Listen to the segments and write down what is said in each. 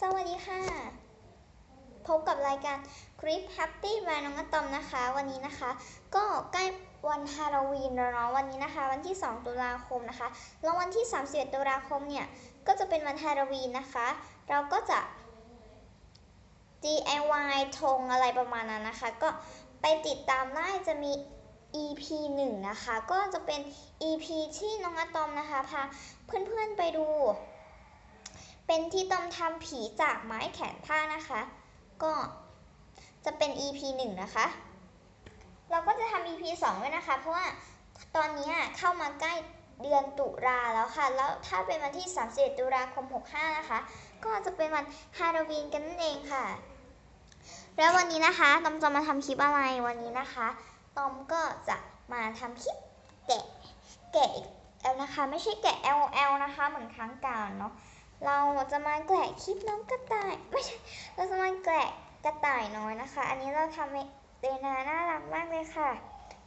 สวัสดีค่ะ พบกับรายการคลิป Happy by น้องอะตอมนะคะ วันนี้นะคะ ก็ใกล้วันฮาโลวีนแล้วเนาะวันนี้นะคะ วันที่ 2 ตุลาคมนะคะ แล้ววันที่ 31 ตุลาคมเนี่ย ก็จะเป็นวันฮาโลวีนนะคะ เราก็จะ DIY ธงอะไรประมาณนั้นนะคะ ก็ไปติดตามได้จะมี EP 1 นะคะ ก็จะเป็น EP ที่น้องอะตอมนะคะพาเพื่อนๆไปดู เป็นที่ตอมทำผีจากไม้แขนผ้านะคะ ก็จะเป็น EP 1 นะคะ เราก็จะทำ EP 2 ด้วยนะคะ เพราะว่าตอนนี้เข้ามาใกล้เดือนตุลาแล้วค่ะ แล้วถ้าเป็นวันที่31ตุลาคม 65 นะคะ ก็จะเป็นวันฮาโลวีนกันนั่นเองค่ะ แล้ววันนี้นะคะตอมจะมาทำคลิปอะไรวันนี้นะคะตอมก็จะมาทำคลิปแกะแกะอีกแล้วนะคะ ไม่ใช่แกะ LL นะคะ เหมือนครั้งก่อนเนาะ เราจะมาแกะคลิปน้องกระต่ายไม่ใช่เราจะมาแกะกระต่ายน้อยนะคะ อันนี้เราทำเดนาน่ารักมากเลยค่ะ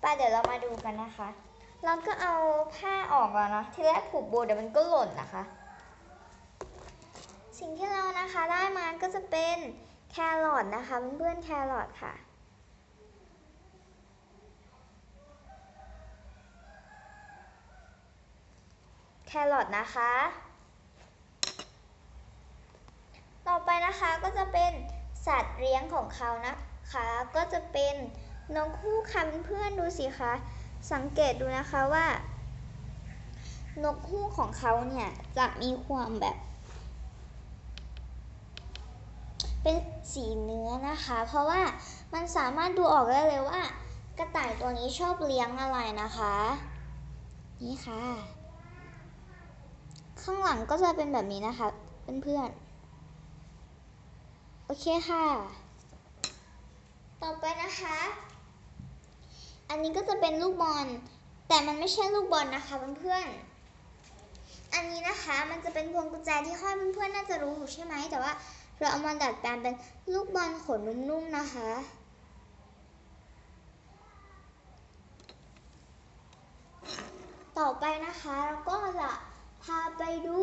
ป้าเดี๋ยวเรามาดูกันนะคะ เราก็เอาผ้าออกแล้วเนาะทีแรกผูกโบเดี๋ยวมันก็หล่นนะคะ สิ่งที่เรานะคะได้มาก็จะเป็นแครอทนะคะเพื่อนๆแครอทค่ะแครอทนะคะ ต่อไปนะคะก็จะเป็นสัตว์เลี้ยงของเขานะคะ ก็จะเป็นนกฮูกค่ะเพื่อนๆดูสิคะ สังเกตดูนะคะว่า นกฮูกของเขาเนี่ยจะมีความแบบ เป็นสีเนื้อนะคะ เพราะว่ามันสามารถดูออกได้เลยว่า กระต่ายตัวนี้ชอบเลี้ยงอะไรนะคะ นี่ค่ะ ข้างหลังก็จะเป็นแบบนี้นะคะเพื่อนๆ โอเคค่ะ ต่อไปนะคะ อันนี้ก็จะเป็นลูกบอล แต่มันไม่ใช่ลูกบอลนะคะเพื่อนๆ อันนี้นะคะมันจะเป็นพวงกุญแจที่ห้อยเพื่อนๆน่าจะรู้อยู่ใช่ไหม แต่ว่าเราเอามาดัดแปลงเป็นลูกบอลขนนุ่มๆนะคะ ต่อไปนะคะเราก็จะพาไปดู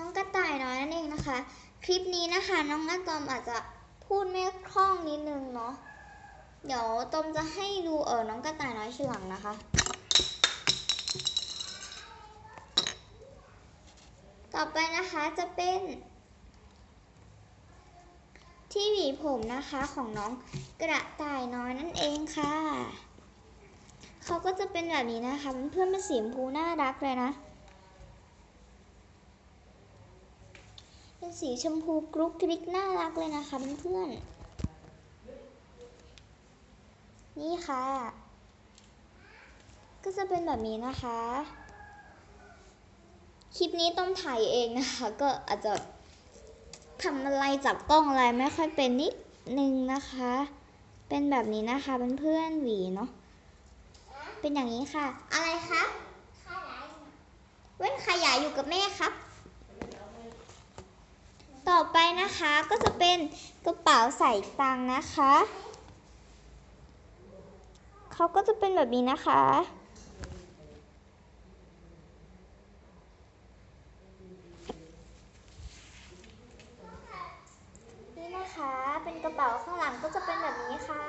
น้องกระต่ายน้อยนั่นเองนะคะ คลิปนี้นะคะ น้องอะตอมอาจจะพูดไม่คล่องนิดนึงเนาะเดี๋ยวตอมจะให้ดูเออน้องกระต่ายน้อยทีหลังนะคะ ต่อไปนะคะจะเป็น ที่หวีผมนะคะของน้องกระต่ายน้อยนั่นเองค่ะเขาก็จะเป็นแบบนี้นะคะเพื่อนๆเป็นสีชมพูน่ารักเลยนะ เป็น สีชมพูกรุ๊กกริกน่ารักเลยนะคะเพื่อนๆนี่ค่ะ ก็จะเป็นแบบนี้นะคะ คลิปนี้ต้องถ่ายเองนะคะ ก็อาจจะทำอะไรจับกล้องอะไรไม่ค่อยเป็นนิดนึงนะคะ เป็นแบบนี้นะคะเพื่อนๆหวีเนาะเป็นอย่างนี้ค่ะ อะไรครับเว้นขยายอยู่กับแม่ครับ ต่อไปนะคะก็จะเป็นกระเป๋าใส่ตังค์นะคะเขาก็จะเป็นแบบนี้นะคะนี่นะคะเป็นกระเป๋าข้างหลังก็จะเป็นแบบนี้ค่ะ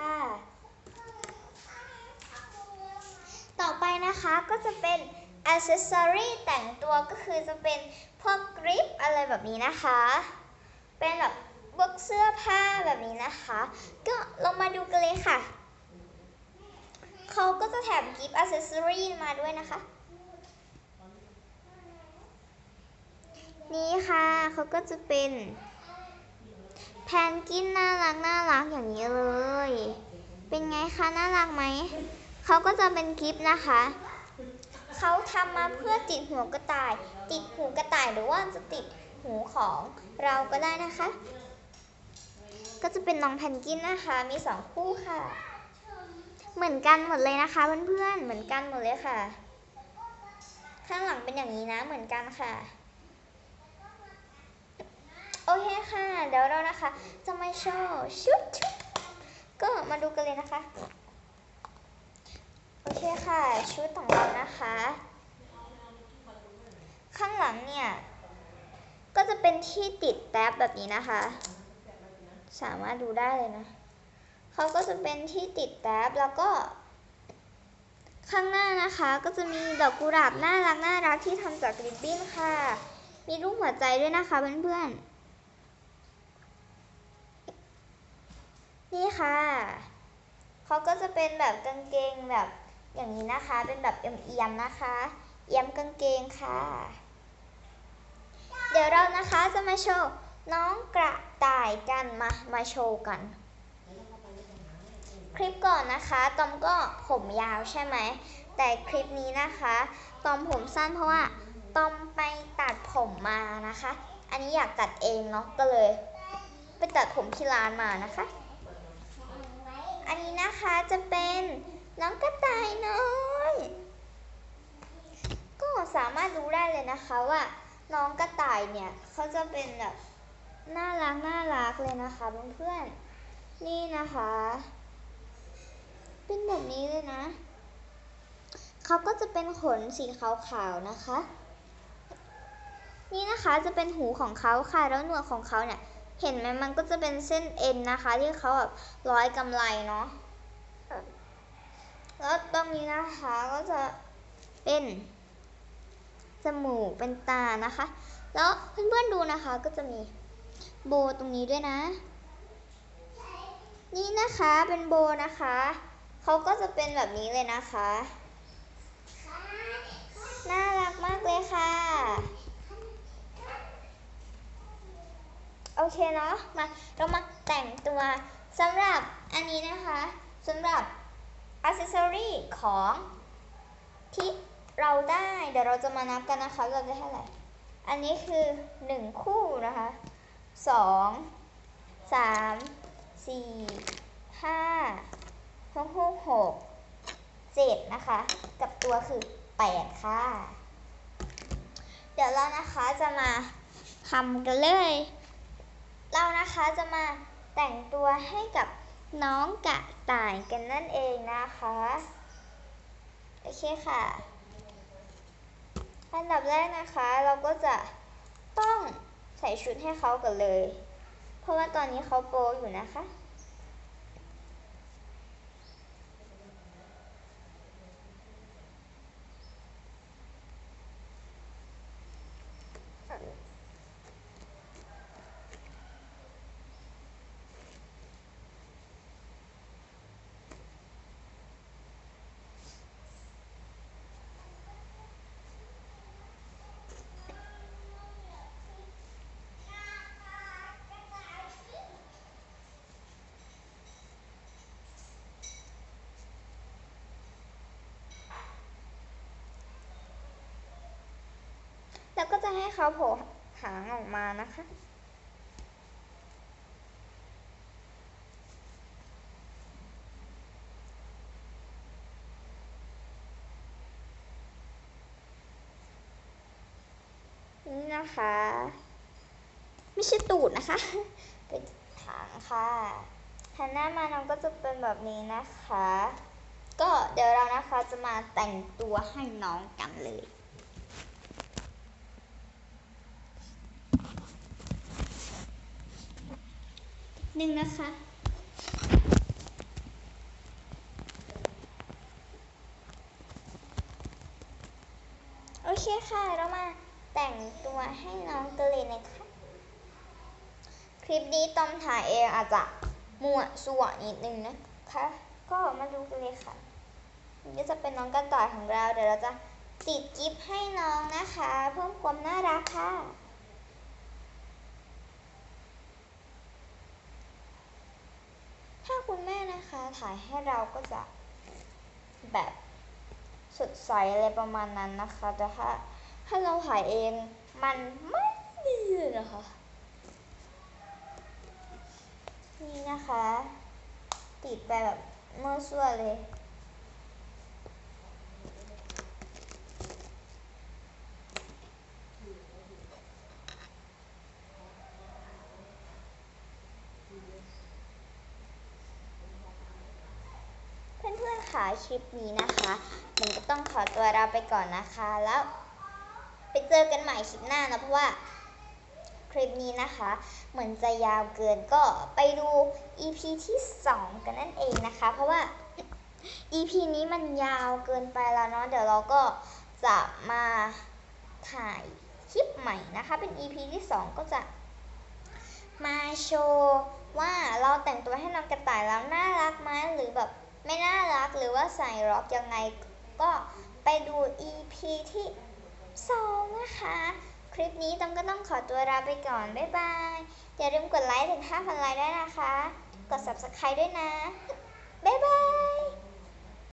ต่อไปนะคะก็จะเป็นอ c เซสซอรีแต่งตัวก็คือจะเป็นพวกกริปอะไรแบบนี้นะคะ เป็นแบบพวกเสื้อผ้าแบบนี้นะคะ ก็เรามาดูกันเลยค่ะ เขาก็จะแถมกิฟต์อ c เซสซอรีมาด้วยนะคะ นี่ค่ะเขาก็จะเป็นแพนกินน่ารักน่ารักอย่างนี้เลย เป็นไงคะน่ารักไหม เขาก็จะเป็นกิฟต์นะคะเขาทำมาเพื่อติดหัวกระต่าย ติดหูกระต่ายหรือว่าจะติด หูของเราก็ได้นะคะ ก็จะเป็นน้องแพนกินนะคะ มีสองคู่ค่ะ เหมือนกันหมดเลยนะคะเพื่อนๆ เหมือนกันหมดเลยค่ะ ข้างหลังเป็นอย่างนี้นะ เหมือนกันค่ะ โอเคค่ะ เดี๋ยวเรานะคะ จะมาโชว์ชุดชุดก็มาดูกันเลยนะคะ โอเคค่ะ ชุดของเรานะคะ ข้างหลังเนี่ย จะเป็นที่ติดแท็บแบบนี้นะคะ สามารถดูได้เลยนะเขาก็จะเป็นที่ติดแท็บแล้วก็ ข้างหน้านะคะ ก็จะมีดอกกุหลาบน่ารักน่ารักที่ทำจากริบบิ้นค่ะ มีรูปหัวใจด้วยนะคะเพื่อนๆ นี่ค่ะเขาก็จะเป็นแบบกางเกงแบบอย่างนี้นะคะ เป็นแบบเอียมๆนะคะ เอียมกางเกงค่ะ เดี๋ยวเรานะคะจะมาโชว์น้องกระต่ายกันมามาโชว์กัน คลิปก่อนนะคะตอมก็ผมยาวใช่ไหม แต่คลิปนี้นะคะตอมผมสั้นเพราะว่าตอมไปตัดผมมานะคะ อันนี้อยากตัดเองเนาะก็เลย ไปตัดผมที่ร้านมานะคะ อันนี้นะคะจะเป็นน้องกระต่ายน้อย ก็สามารถรู้ได้เลยนะคะว่า น้องกระต่ายเนี่ยเขาจะเป็นแบบน่ารักน่ารักเลยนะคะเพื่อนๆนี่นะคะ เป็นแบบนี้เลยนะเขาก็จะเป็นขนสีขาวๆนะคะ นี่นะคะจะเป็นหูของเขาค่ะแล้วหนวดของเขาเนี่ยเห็นไหมมันก็จะเป็นเส้นเอ็นนะคะ ที่เขาแบบร้อยกำไรเนาะแล้วตรงนี้นะคะก็จะเป็น จมูกเป็นตานะคะ แล้วเพื่อนๆดูนะคะก็จะมีโบตรงนี้ด้วยนะ นี่นะคะเป็นโบนะคะเขาก็จะเป็นแบบนี้เลยนะคะ น่ารักมากเลยค่ะ โอเคเนาะมาเรามาแต่งตัวสำหรับอันนี้นะคะสำหรับอ c เซสซอรีของที่ เราได้เดี๋ยวเราจะมานับกันนะคะ เราได้เท่าไหร่อันนี้คือ1คู่นะคะ2 3 4 5ทั้งคู่6 7นะคะ กับตัวคือ8ค่ะ เดี๋ยวเรานะคะจะมาทำกันเลย เรานะคะจะมาแต่งตัวให้กับน้องกระต่ายกันนั่นเองนะคะ โอเคค่ะ อันดับแรกนะคะเราก็จะต้องใส่ชุดให้เขากันเลย เพราะว่าตอนนี้เขาโปอยู่นะคะ แล้วก็จะให้เขาโผล่หางออกมานะคะ นี่นะคะ ไม่ใช่ตูดนะคะ เป็นหางค่ะหันหน้ามาน้องก็จะเป็นแบบนี้นะคะ ก็เดี๋ยวเรานะคะจะมาแต่งตัวให้น้องกันเลย หนึ่งนะคะ โอเคค่ะ เรามาแต่งตัวให้น้องกันเลยนะคะ คลิปนี้ต้อมถ่ายเองอาจจะมั่วสั่วนิดนึงนะคะ ก็มาดูกันเลยค่ะนี่จะเป็นน้องกระต่ายของเรา เดี๋ยวเราจะติดกิฟต์ให้น้องนะคะ เพิ่มความน่ารักค่ะ ถ้าคุณแม่นะคะถ่ายให้เราก็จะแบบสดใสอะไรประมาณนั้นนะคะ แต่ถ้าถ้าเราถ่ายเองมันไม่ดีเลยนะคะ นี่นะคะ ติดไปแบบเมื่อสั่วเลย เพื่อนๆ คะคลิปนี้นะคะมันก็ต้องขอตัวลาไปก่อนนะคะ แล้วไปเจอกันใหม่คลิปหน้านะเพราะว่าคลิปนี้นะคะ เหมือนจะยาวเกินก็ไปดู EP ที่ 2 กันนั่นเองนะคะ เพราะว่า EP นี้มันยาวเกินไปแล้วเนาะเดี๋ยวเราก็จะมาถ่ายคลิปใหม่นะคะ เป็น EP ที่ 2 ก็จะมาโชว์ว่าเราแต่งตัวให้น้องกระต่ายแล้วน่ารักไหมหรือแบบ ไม่น่ารักหรือว่าใส่ร็อกยังไงก็ไปดู EP ที่2นะคะ คลิปนี้ต้องก็ต้องขอตัวลาไปก่อน บ๊ายบาย อย่าลืมกดไลค์ถึง 5,000 ไลค์ได้วยนะคะ กด subscribe ด้วยนะ บ๊ายบาย